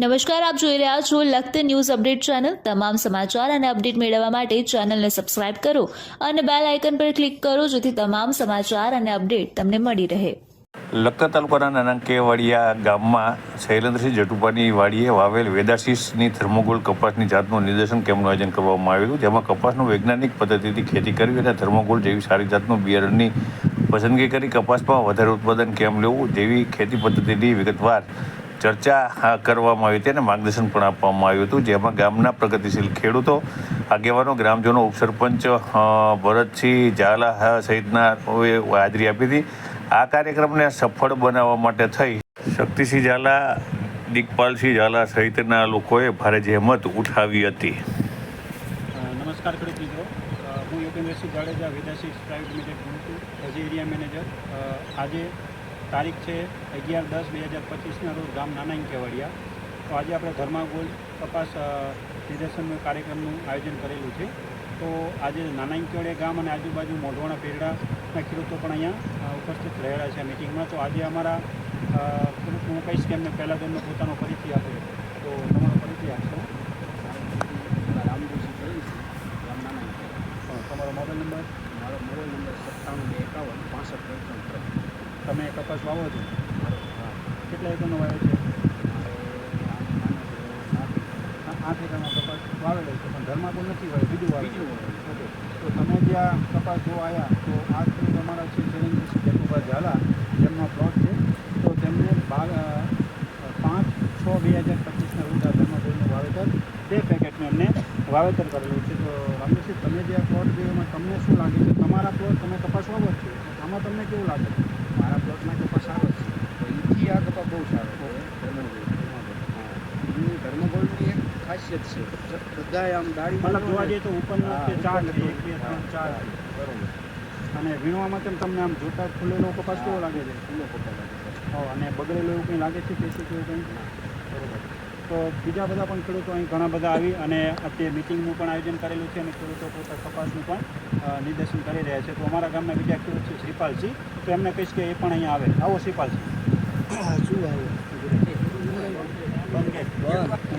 નમસ્કાર, આપ જોઈ રહ્યા છો લખત ન્યૂઝ અપડેટ ચેનલ. તમામ સમાચાર અને અપડેટ મેળવવા માટે ચેનલને સબસ્ક્રાઇબ કરો અને બેલ આઇકન પર ક્લિક કરો, જેથી તમામ સમાચાર અને અપડેટ તમને મળી રહે. લખતર તાલુકાના નાના કેવડિયા ગામમાં શૈલેન્દ્રસિંહ જટુપાની વાડીએ વાવેલ વેદાશીષની થર્મોગોલ કપાસની જાતનું નિદર્શન કેમ્પનું આયોજન કરવામાં આવ્યું જેમાં કપાસનું વૈજ્ઞાનિક પદ્ધતિથી ખેતી કરવી અને થર્મોગોલ જેવી સારી જાતનું બિયારણની પસંદગી કરી કપાસમાં વધારે ઉત્પાદન કેમ લેવું જેવી ખેતી પદ્ધતિની વિગતવાર ચર્ચા કરવામાં આવી હતી અને માર્ગદર્શન પણ આપવામાં આવ્યું હતું, જેમાં ગામના પ્રગતિશીલ ખેડૂતો, આગેવાનો, ગ્રામજનો, ઉપસરપંચ ભરતસિંહ, ઝાલા સહિતના હાજરી આપી હતી. આ કાર્યક્રમને સફળ બનાવવા માટે થઈ શક્તિસિંહ ઝાલા, દિગપાલસિંહ ઝાલા સહિતના લોકોએ ભારે જહેમત ઉઠાવી હતી. નમસ્કાર હું યોગેન્દ્રસિંહ જાડેજા વેદાશી પ્રાઇવેટ લિમિટેડ ગુંટુ એરિયા મેનેજર. આજે તારીખ છે અગિયાર દસ બે હજાર પચીસના રોજ ગામ નાના કેવડિયા. તો આજે આપણે ધર્માગોલ કપાસ નિદર્શન કાર્યક્રમનું આયોજન કરેલું છે. તો આજે નાના કેવડિયા ગામ અને આજુબાજુ મોઢવાણા પેરડાના ખેડૂતો પણ અહીંયા ઉપસ્થિત રહેલા છે મિટિંગમાં. તો આજે અમારા ખેડૂત હું કહીશ કે એમને પહેલાં તેમનો પોતાનો પરિચય આપે તો તમારો પરિચય આપશો? તમારો મોબાઈલ નંબર? મારો મોબાઈલ નંબર સત્તાણું બે એકાવન પાસઠ ત્રણ ત્રણ. તમે કપાસ વાવો છો? હા. કેટલા એકરનો વાવ્યો છે? આઠ એકરમાં કપાસ વાવેલો છે પણ ઘરમાં કોઈ નથી હોય બીજું વાવ્યું બીજું વાવ્યું. ઓકે. તો તમે જ્યાં કપાસ જોવા આવ્યા તો આ ખેડૂત અમારા છે ચેલેન્જીસ જતુભા ઝાલા જેમનો પ્લોટ છે તો તેમને પાંચ છ બે હજાર પચીસના રોજ આ ધર્મગોળનું વાવેતર તે પેકેટનું એમને વાવેતર કરેલું છે. તો રામદેવસિંહ તમે જે આ પ્લોટ જોયો એમાં તમને શું લાગે છે? તમારા પ્લોટ તમે કપાસ વાવો છો. આમાં તમને કેવું લાગે? છે મારા પ્લોટમાં કપાસ સારો જ છે તો એથી બહુ સારો છે. ધર્મગોળ ધર્મગોળની એક ખાસિયત છે. બધાય આમ દાડી મતલબ જોવા જઈએ તો ઉપરના ચાર છે એક બે ત્રણ ચાર. બરોબર. અને વીણવામાં તેમ તમને આમ જોતા જ કપાસ કેવો લાગે છે? ખુલ્લો કપાસ લાગે છે. અને બગડેલું એવું કંઈ લાગે છે કે કેવું કંઈ? બરોબર. તો બીજા બધા પણ ખેડૂતો અહીં ઘણા બધા આવી અને અત્યારે મિટિંગનું પણ આયોજન કરેલું છે અને ખેડૂતો પોતા કપાસનું પણ નિર્દેશન નિદર્શન કરી રહ્યા છે. તો અમારા ગામના બીજા ખેડૂત છે શ્રીપાલસિંહ તો એમને કહીશ કે એ પણ અહીંયા આવે. આવો શ્રીપાલસિંહ શું આવે બંધ કે?